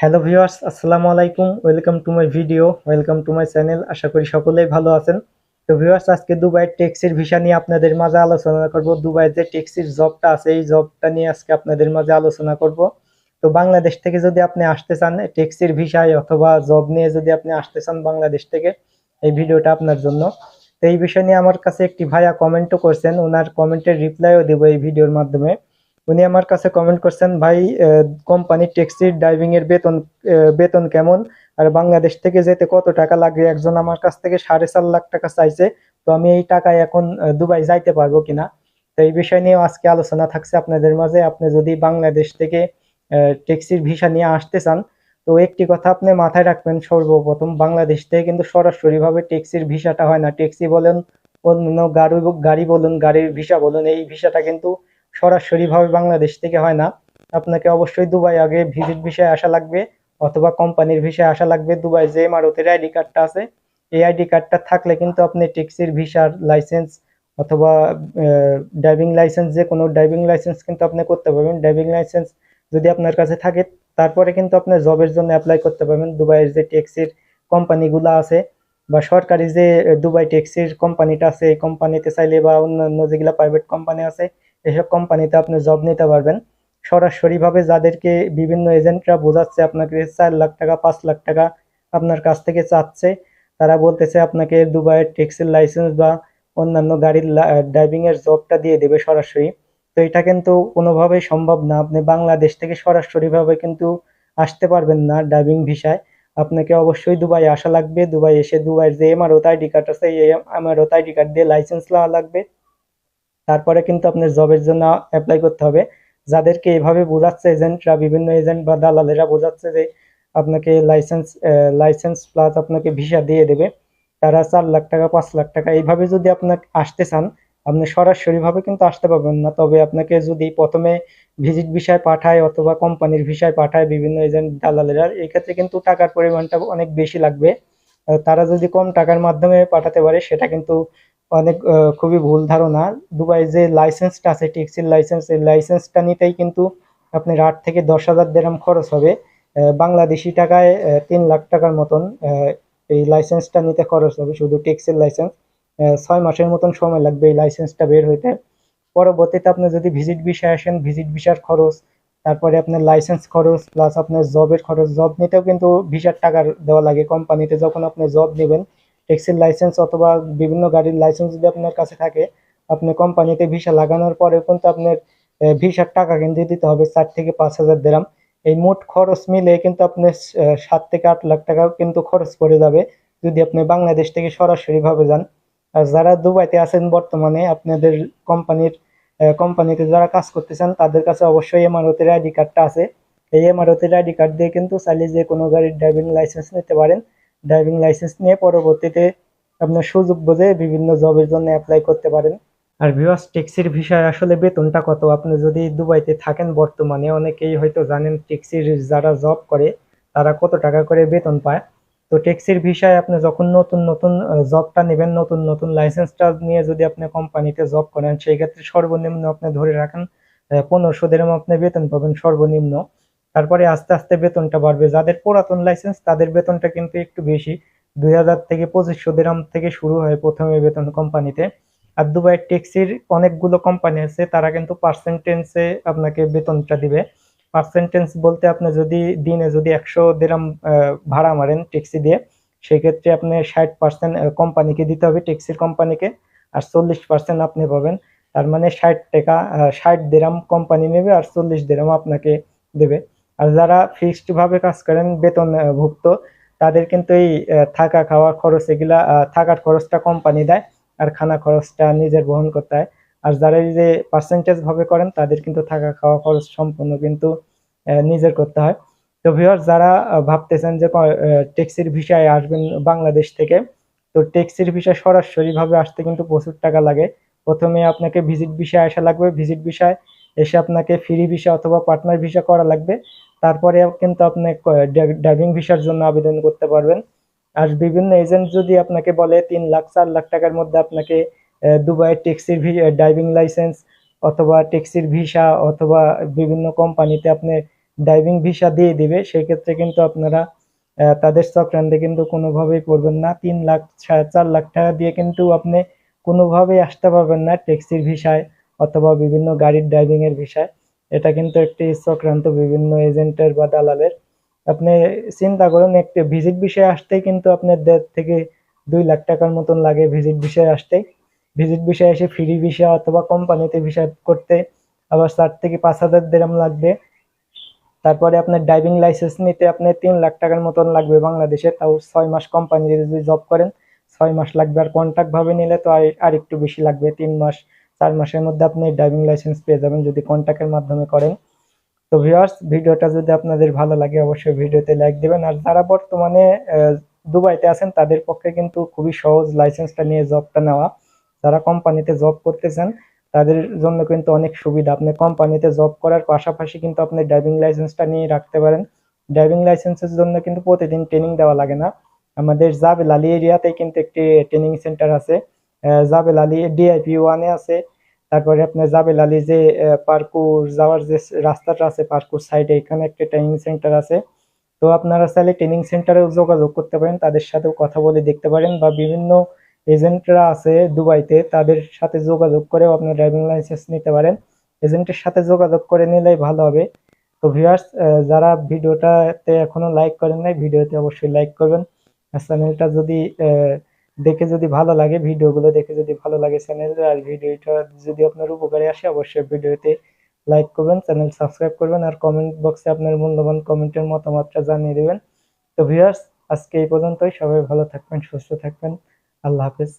Hello viewers, আসসালামু আলাইকুম। Welcome to my video, welcome to my channel. আশা করি সকলেই ভালো আছেন। তো ভিউয়ার্স, আজকে দুবাইয়ের ট্যাক্সির ভিসা নিয়ে আপনাদের মাঝে আলোচনা করব। দুবাইয়ের যে ট্যাক্সির জবটা আছে, এই জবটা নিয়ে আজকে আপনাদের মাঝে আলোচনা করব। তো বাংলাদেশ থেকে যদি আপনি আসতে চান ট্যাক্সির ভিসায় অথবা জব নিয়ে যদি আপনি আসতে চান বাংলাদেশ থেকে, এই ভিডিওটা আপনার জন্য। তো এই বিষয় নিয়ে আমার কাছে একটি ভাইয়া কমেন্টও করছেন। ওনার কমেন্টের রিপ্লাইও দেবো এই ভিডিওর মাধ্যমে। উনি আমার কাছে কমেন্ট করছেন, ভাই কোম্পানি ট্যাক্সির ড্রাইভিং এর বেতন বেতন কেমন? আর বাংলাদেশ থেকে যেতে কত টাকা লাগে একজন আমার কাছ থেকে সাড়ে চার লাখ টাকা চাইছে, তো আমি এই টাকায় এখন দুবাই যাইতে পারব কিনা? তো এই বিষয় নিয়ে আজকে আলোচনা থাকছে আপনাদের মাঝে। আপনি যদি বাংলাদেশ থেকে ট্যাক্সির ভিসা নিয়ে আসতে চান, তো একটি কথা আপনি মাথায় রাখবেন সর্বপ্রথম, বাংলাদেশ থেকে কিন্তু সরাসরি ভাবে ট্যাক্সির ভিসাটা হয় না। ট্যাক্সি বলেন অন্য গাড়ি গাড়ি বলুন, গাড়ির ভিসা বলুন, এই ভিসাটা কিন্তু সরাসরি ভাবে বাংলাদেশ থেকে হয় না। আপনাকে অবশ্যই দুবাই আগে ভিজিট ভিসায় আসা লাগবে অথবা কোম্পানির ভিসায় আসা লাগবে। দুবাই যে মারুতির আইডি কার্ডটা আছে, এই আইডি কার্ডটা থাকলে কিন্তু আপনি ট্যাক্সির ভিসার লাইসেন্স অথবা ড্রাইভিং লাইসেন্স যে কোনো ড্রাইভিং লাইসেন্স কিন্তু আপনি করতে পারবেন। ড্রাইভিং লাইসেন্স যদি আপনার কাছে থাকে, তারপরে কিন্তু আপনি জবের জন্য অ্যাপ্লাই করতে পারবেন। দুবাইয়ের যে ট্যাক্সির কোম্পানিগুলো আছে বা সরকারি যে দুবাই ট্যাক্সির কোম্পানিটা আছে, এই কোম্পানিতে চাইলে বা অন্যান্য যেগুলো প্রাইভেট কোম্পানি আছে এসব কোম্পানিতে আপনি জব নিতে পারবেন। সরাসরি ভাবে যাদেরকে বিভিন্ন এজেন্টরা বোঝাচ্ছে আপনাকে চার লাখ টাকা, পাঁচ লাখ টাকা আপনার কাছ থেকে চাচ্ছে, তারা বলতেছে আপনাকে দুবাইয়ের ট্যাক্সির লাইসেন্স বা অন্যান্য গাড়ির ড্রাইভিং এর জবটা দিয়ে দেবে সরাসরি। তো এটা কিন্তু কোনোভাবেই সম্ভব না। আপনি বাংলাদেশ থেকে সরাসরি ভাবে কিন্তু আসতে পারবেন না ড্রাইভিং ভিসায়। আপনাকে অবশ্যই দুবাই আসা লাগবে। দুবাই এসে দুবাইয়ের যে এমআরওত আইডি কার্ড আছে, এই এমআরওত আইডি কার্ড দিয়ে লাইসেন্স লাগবে। তারপরে কিন্তু আপনার জবের জন্য অ্যাপ্লাই করতে হবে। যাদেরকে এভাবে বোঝাচ্ছে এজেন্টরা বিভিন্ন এজেন্ট বা দালালেরা বোঝাচ্ছে যে আপনাকে লাইসেন্স লাইসেন্স প্লাস আপনাকে ভিসা দিয়ে দেবে। তারা চার লাখ টাকা, পাঁচ লাখ টাকা, এইভাবে যদি আপনাকে আসতে চান, আপনি সরাসরি ভাবে কিন্তু আসতে পারবেন না। তবে আপনাকে যদি প্রথমে ভিজিট ভিসায় পাঠায় অথবা কোম্পানির ভিসায় পাঠায় বিভিন্ন এজেন্ট দালালেরা এই ক্ষেত্রে কিন্তু টাকার পরিমাণটা অনেক বেশি লাগবে। তারা যদি কম টাকার মাধ্যমে পাঠাতে পারে, সেটা কিন্তু অনেক খুবই ভুল ধারণা। দুবাই যে লাইসেন্সটা আছে ট্যাক্সির লাইসেন্স এই লাইসেন্সটা নিতেই কিন্তু আপনার আট থেকে দশ হাজার দেরাম খরচ হবে। বাংলাদেশি টাকায় তিন লাখ টাকার মতন এই লাইসেন্সটা নিতে খরচ হবে, শুধু ট্যাক্সির লাইসেন্স ছয় মাসের মতন সময় লাগবে এই লাইসেন্সটা বের হইতে। পরবর্তীতে আপনি যদি ভিজিট ভিসায় আসেন ভিজিট ভিসার খরচ, তারপরে আপনার লাইসেন্স খরচ প্লাস আপনার জবের খরচ জব নিতেও কিন্তু ভিসার টাকা দেওয়া লাগে। কোম্পানিতে যখন আপনি জব নেবেন ট্যাক্সির লাইসেন্স অথবা বিভিন্ন গাড়ির লাইসেন্স যদি আপনার কাছে থাকে, আপনি কোম্পানিতে ভিসা লাগানোর পরে কিন্তু আপনার ভিসার টাকা কিন্তু দিতে হবে চার থেকে পাঁচ হাজার দেরাম এই মোট খরচ মিলে কিন্তু আপনার সাত থেকে আট লাখ টাকা কিন্তু খরচ পড়ে যাবে যদি আপনি বাংলাদেশ থেকে সরাসরি ভাবে যান। আর যারা দুবাইতে আছেন বর্তমানে, আপনাদের কোম্পানির কোম্পানিতে যারা কাজ করতে চান, তাদের কাছে অবশ্যই এমআরওতের আইডি কার্ডটা আছে। এই এমআরওতের আইডি কার্ড দিয়ে কিন্তু চাইলে যে কোনো গাড়ির ড্রাইভিং লাইসেন্স নিতে পারেন। ড্রাইভিং লাইসেন্স নিয়ে পরবর্তীতে আপনার সুযোগ বুঝে বিভিন্ন জবের জন্য অ্যাপ্লাই করতে পারেন। আর ভিউয়ার্স ট্যাক্সির বিষয়ে আসলে বেতনটা কত? আপনি যদি দুবাইতে থাকেন বর্তমানে, অনেকেই হয়তো জানেন ট্যাক্সির যারা জব করে, তারা কত টাকা করে বেতন পায়। তো ট্যাক্সির ভিসায় আপনি যখন নতুন নতুন জবটা নেবেন, নতুন নতুন লাইসেন্সটা নিয়ে যদি আপনি কোম্পানিতে জব করেন, সেই ক্ষেত্রে সর্বনিম্ন আপনি ধরে রাখেন পনেরোশো দেরম আপনি বেতন পাবেন সর্বনিম্ন। তারপরে আস্তে আস্তে বেতনটা বাড়বে। যাদের পুরাতন লাইসেন্স তাদের বেতনটা কিন্তু একটু বেশি। দুই হাজার থেকে পঁচিশশো দেরাম থেকে শুরু হয় প্রথমে বেতন কোম্পানিতে। আর দুবাইয়ের ট্যাক্সির অনেকগুলো কোম্পানি আছে, তারা কিন্তু পার্সেন্টেন্সে আপনাকে বেতনটা দিবে। পার্সেন্টেন্স বলতে আপনি যদি দিনে যদি একশো দেরাম ভাড়া মারেন ট্যাক্সি দিয়ে, সেক্ষেত্রে আপনি ষাট পার্সেন্ট কোম্পানিকে দিতে হবে, ট্যাক্সির কোম্পানিকে। আর চল্লিশ পার্সেন্ট আপনি পাবেন। তার মানে ষাট টাকা ষাট দেরাম কোম্পানি নেবে আর চল্লিশ দেরাম আপনাকে দেবে। আর যারা ফিক্সড ভাবে কাজ করেন বেতন ভুক্ত তাদের কিন্তু এই থাকা খাওয়া খরচ এগুলা থাকার খরচটা কোম্পানি দেয়, আর খানা খরচটা নিজের বহন করতে হয়। আর যারা এই যে পার্সেন্টেজ ভাবে করেন, তাদের কিন্তু থাকা খাওয়া খরচ সম্পূর্ণ কিন্তু নিজের করতে হয়। তো ভিউয়ার যারা ভাবতেছেন যে ট্যাক্সির ভিসায় আসবেন বাংলাদেশ থেকে, তো ট্যাক্সির ভিসা সরাসরি ভাবে আসতে কিন্তু প্রচুর টাকা লাগে। প্রথমে আপনাকে ভিজিট ভিসায় আসা লাগবে। ভিজিট ভিসায় এসে আপনাকে ফ্রি ভিসা অথবা পার্টনার ভিসা করা লাগবে। তারপরে কিন্তু আপনি ড্রাইভিং ভিসার জন্য আবেদন করতে পারবেন। আর বিভিন্ন এজেন্ট যদি আপনাকে বলে তিন লাখ, চার লাখ টাকার মধ্যে আপনাকে দুবাইয়ের ট্যাক্সির ড্রাইভিং লাইসেন্স অথবা ট্যাক্সির ভিসা অথবা বিভিন্ন কোম্পানিতে আপনি ড্রাইভিং ভিসা দিয়ে দিবে সেই ক্ষেত্রে কিন্তু আপনারা তাদের চক্রান্তে কিন্তু কোনোভাবেই পড়বেন না। তিন লাখ চার লাখ টাকা দিয়ে কিন্তু আপনি কোনোভাবেই আসতে পারবেন না ট্যাক্সির ভিসায় অথবা বিভিন্ন গাড়ির ড্রাইভিং এর ভিসায় এটা কিন্তু একটি চক্রান্ত বিভিন্ন এজেন্টের বা দালালের। আপনি চিন্তা করুন, একটি ভিজিট বিষয়ে আসতেই কিন্তু আপনার দেড় থেকে দুই লাখ টাকার মতন লাগে ভিজিট বিষয়ে আসতেই। ভিজিট বিষয়ে এসে ফ্রি ভিসা অথবা কোম্পানিতে ভিসা করতে আবার চার থেকে পাঁচ হাজার দেরাম লাগবে। তারপরে আপনার ড্রাইভিং লাইসেন্স নিতে আপনার তিন লাখ টাকার মতন লাগবে বাংলাদেশে, তাও ছয় মাস কোম্পানিতে যদি জব করেন, ছয় মাস লাগবে আর কন্ট্রাক্ট ভাবে নিলে তো আর একটু বেশি লাগবে, তিন মাস চার মাসের মধ্যে আপনি ড্রাইভিং লাইসেন্স পেয়ে যাবেন যদি কন্ট্রাক্টের মাধ্যমে করেন। তো ভিউয়ার্স ভিডিওটা যদি আপনাদের ভালো লাগে, অবশ্যই ভিডিওতে লাইক দিবেন। আর যারা বর্তমানে দুবাইতে আছেন, তাদের পক্ষে কিন্তু খুবই সহজ লাইসেন্সটা নিয়ে জবটা নেওয়া। যারা কোম্পানিতে জব করতেছেন, তাদের জন্য কিন্তু অনেক সুবিধা। আপনি কোম্পানিতে জব করার পাশাপাশি কিন্তু আপনি ড্রাইভিং লাইসেন্সটা নিয়ে রাখতে পারেন। ড্রাইভিং লাইসেন্সের জন্য কিন্তু প্রতিদিন ট্রেনিং দেওয়া লাগে না। আমাদের জাবেল আলী এরিয়াতেই কিন্তু একটি ট্রেনিং সেন্টার আছে। জাবেল আলী ডিআইপি ওয়ানে আছে। তারপরে আপনার জাবেল আলী যে পার্কুর যাওয়ার যে রাস্তাটা আছে, পার্কুর সাইডে এখানে একটা ট্রেনিং সেন্টার আছে। তো আপনারা চাইলে ট্রেনিং সেন্টারেও যোগাযোগ করতে পারেন, তাদের সাথেও কথা বলে দেখতে পারেন বা বিভিন্ন এজেন্টরা আছে দুবাইতে, তাদের সাথে যোগাযোগ করেও আপনার ড্রাইভিং লাইসেন্স নিতে পারেন। এজেন্টের সাথে যোগাযোগ করে নিলেই ভালো হবে। তো ভিউয়ার্স যারা ভিডিওটাতে এখনও লাইক করেন নাই, ভিডিওতে অবশ্যই লাইক করবেন। চ্যানেলটা যদি দেখে যদি ভালো লাগে ভিডিওগুলো, দেখে যদি ভালো লাগে চ্যানেল আর ভিডিওটা যদি আপনার উপকারে আসে, অবশ্যই ভিডিওতে লাইক করবেন চ্যানেল সাবস্ক্রাইব করবেন, আর কমেন্ট বক্সে আপনার মূল্যবান কমেন্টের মতামতটা জানিয়ে দেবেন। তো ভিউয়ার্স আজকে এই পর্যন্তই। সবাই ভালো থাকবেন, সুস্থ থাকবেন। আল্লাহ হাফেজ।